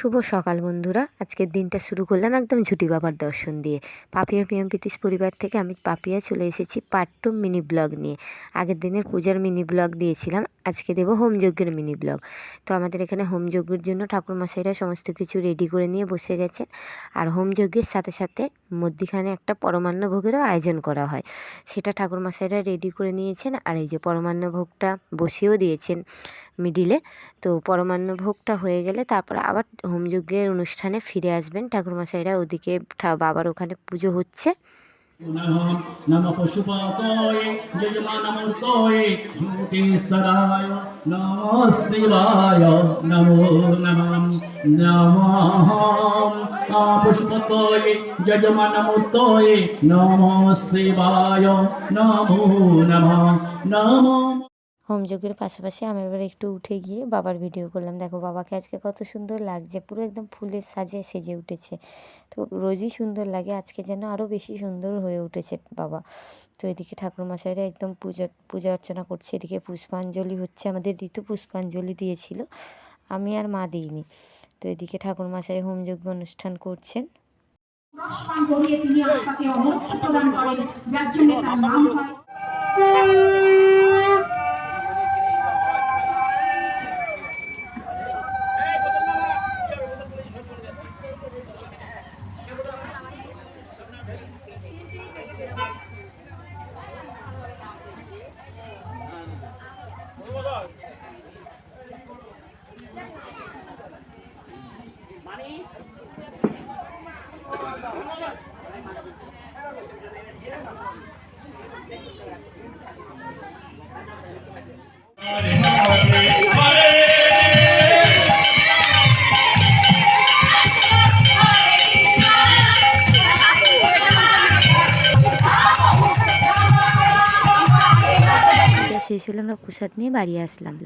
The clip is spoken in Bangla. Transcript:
শুভ সকাল বন্ধুরা। আজকের দিনটা শুরু করলাম একদম ঝুটি বাবার দর্শন দিয়ে। পাপিয়া পিএম পিতিস পরিবার থেকে আমি পাপিয়া চলে এসেছি পার্ট টু মিনি ব্লগ নিয়ে। আগের দিনের পূজার মিনি ব্লগ দিয়েছিলাম। আজকে দেবো হোমযজ্ঞের মিনি ব্লগ। তো আমাদের এখানে হোমযজ্ঞের জন্য ঠাকুরমশাইরা সমস্ত কিছু রেডি করে নিয়ে বসে গেছেন আর হোমযজ্ঞের সাথে সাথে মধ্যিখানে একটা পরমান্ন ভোগেরও আয়োজন করা হয়। সেটা ঠাকুরমশাইরা রেডি করে নিয়েছেন আর এই যে পরমান্ন ভোগটা বসিয়েও দিয়েছেন মিডিলে তো পরমান্ন ভোগটা হয়ে গেলে তারপর আবার হোমযজ্ঞের অনুষ্ঠানে ফিরে আসবেন ঠাকুরমশাইরা। ওদিকে বাবার ওখানে পুজো হচ্ছে। नमः नमः पशुपतये यजमानमूर्तये ज्योतिसराय नमः शिवाय नमो नमः नमः पशुपतये यजमानमूर्तये नमः शिवाय नमो नमः नमः হোমযজ্ঞের পাশাপাশি আমি এবার একটু উঠে গিয়ে বাবার ভিডিও করলাম। দেখো বাবাকে আজকে কত সুন্দর লাগছে, পুরো একদম ফুলের সাজে সেজে উঠেছে। তো রোজই সুন্দর লাগে, আজকে যেন আরও বেশি সুন্দর হয়ে উঠেছে বাবা। তো এদিকে ঠাকুরমশাইরা একদম পূজা পূজা অর্চনা করছে, এদিকে পুষ্পাঞ্জলি হচ্ছে, আমাদের ঋতু পুষ্পাঞ্জলি দিয়েছিল, আমি আর মা দিইনি। তো এদিকে ঠাকুরমশাই হোমযজ্ঞ অনুষ্ঠান করছেন। তিনি অমরত্ব প্রদান করেন, যার জন্য তার নাম হয় Hallelujah. শেষ হলে আমরা প্রসাদ নিয়ে বাড়ি আসলাম।